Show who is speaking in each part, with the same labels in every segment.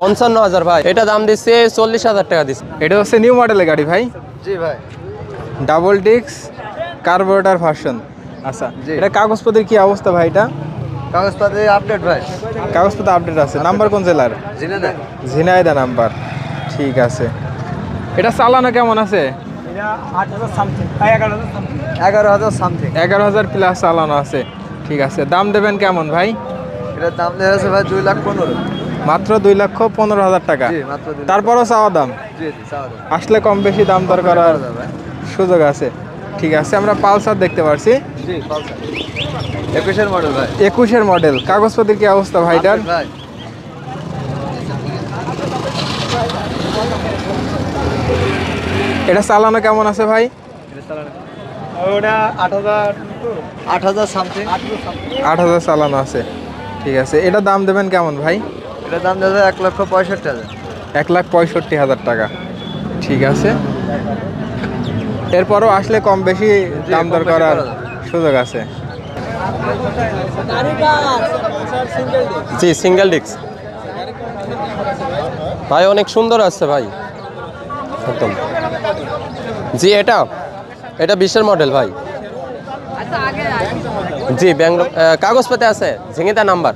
Speaker 1: পঞ্চান্ন হাজার ভাই। এটা দাম দিচ্ছে চল্লিশ হাজার টাকা দিচ্ছে।
Speaker 2: এটা হচ্ছে নিউ মডেলের গাড়ি ভাই।
Speaker 3: জি ভাই।
Speaker 2: ডাবল ডিক্স কার্বোরেটার ভার্সন আচ্ছা এটা কাগজপত্রের কি অবস্থা ভাই এটা?
Speaker 3: কাগজপাতি আপডেট ভাই।
Speaker 2: কাগজপত্র আপডেট আছে। নাম্বার কোন জেলার?
Speaker 3: নেন
Speaker 2: ঝিনাইদা নাম্বার ঠিক আছে। এটা চালানো কেমন আছে?
Speaker 3: এগারো হাজার সামথিং
Speaker 2: এগারো হাজার প্লাস চালানো আছে। ঠিক আছে দাম দেবেন কেমন ভাই?
Speaker 3: এটার দাম দেওয়া আছে ভাই দুই লাখ পনেরো।
Speaker 2: মাত্র দুই লক্ষ পনেরো হাজার টাকা। তারপরও চাওয়া দাম। আসলে কম বেশি দাম দর করার সুযোগ আছে। ঠিক আছে আমরা পালসার দেখতে পারছি।
Speaker 3: একুশের মডেল ভাই।
Speaker 2: একুশের মডেল কাগজপত্রের কি অবস্থা ভাইটার এটা চালানো কেমন আছে ভাই?
Speaker 3: আট হাজার সামথিং
Speaker 2: আট হাজার চালানো আছে। ঠিক আছে এটা দাম দেবেন কেমন ভাই?
Speaker 3: এটার দাম দেওয়া এক লক্ষ পঁয়ষট্টি হাজার।
Speaker 2: এক লাখ পঁয়ষট্টি হাজার টাকা। ঠিক আছে। এরপরও আসলে কম বেশি দাম দর করার সুযোগ আছে।
Speaker 1: জি সিঙ্গেল ডিস্ক ভাই অনেক সুন্দর আসছে ভাই। একদম। জি এটা। এটা বিশের মডেল ভাই। জি ব্যাঙ্গালোর কাগজপাতি আছে ঝিঙিতা নাম্বার।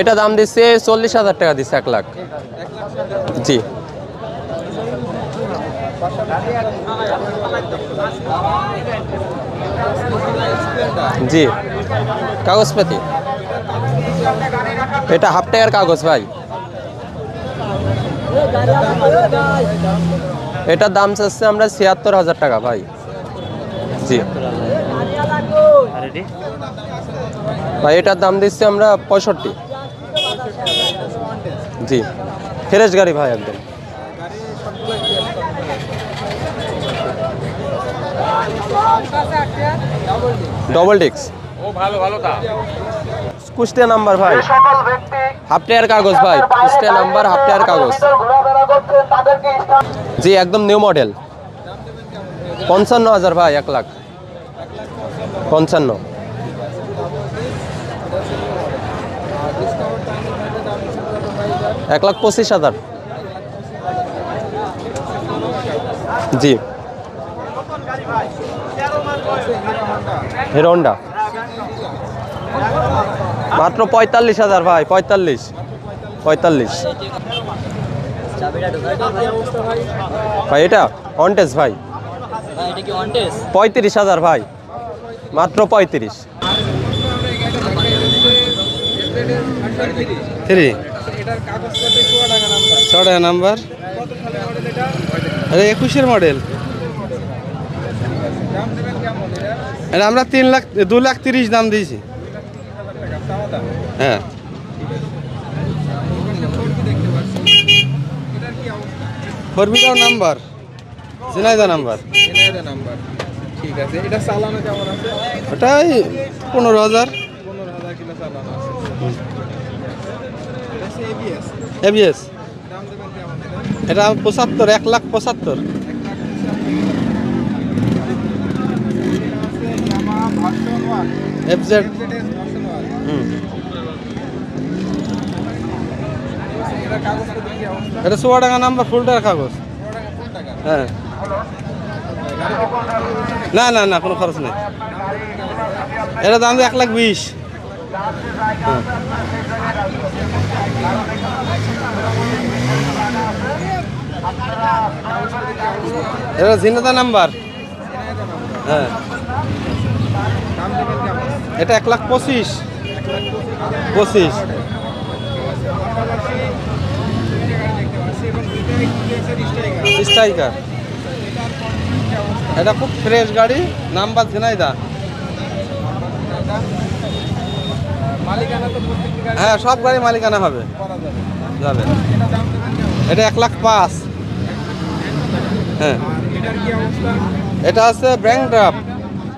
Speaker 1: এটা দাম দিচ্ছে চল্লিশ হাজার টাকা দিচ্ছে এক লাখ। জি। জি। কাগজপাতি। এটা হাফ টাকার কাগজ ভাই। এটার দাম চাচ্ছে আমরা ছিয়াত্তর হাজার টাকা ভাই। জি। ভাই এটার দাম দিচ্ছি আমরা পঁয়ষট্টি। জি। ফ্রেশ গাড়ি ভাই একদম। ডবল ডিক্স কুষ্টিয়া নাম্বার ভাই। হাফ টায়ার কাগজ ভাই। কুষ্টিয়া নাম্বার হাফ টায়ার কাগজ। জি একদম নিউ মডেল। পঞ্চান্ন হাজার ভাই, এক লাখ। পঞ্চান্ন। এক লাখ পঁচিশ হাজার। জি। হিরো হন্ডা মাত্র পঁয়তাল্লিশ হাজার ভাই, পঁয়তাল্লিশ। পঁয়তাল্লিশ। ভাই, এটা অনটেস ভাই। পঁয়ত্রিশ হাজার ভাই। মাত্র পঁয়ত্রিশ।
Speaker 4: থ্রি ছটা নাম্বার আরে একুশের মডেল এটা আমরা তিন লাখ দু লাখ তিরিশ দাম দিয়েছি। হ্যাঁ। ফোরবিটাও নাম্বার ঝিনাইদা নাম্বার।
Speaker 2: নাম্বার ঠিক আছে। এটা চালানো কেমন আছে?
Speaker 4: ওটাই পনেরো হাজার।
Speaker 2: পনেরো হাজার কিলো চালানো আছে।
Speaker 4: এবিএস
Speaker 2: দাম দেবেন কেমন? এটা
Speaker 4: পঁচাত্তর এক লাখ পঁচাত্তর। এফজেড এটা চুয়াডাঙ্গা নাম্বার ফুলটার কাগজ। হ্যাঁ। না না না, কোনো খরচ নেই। এটা দাম এক লাখ বিশ। হ্যাঁ। এটা ঝিনাদা নাম্বার। হ্যাঁ। এটা এক লাখ পঁচিশ। পঁচিশ। স্ট্রাইকার। এটা খুব ফ্রেশ গাড়ি নাম্বার ঝিনাইদা হ্যাঁ সব গাড়ি মালিকানা হবে। যাবে। এটা এক লাখ পাঁচ। হ্যাঁ। এটা আছে ব্যাংক ড্রাফট।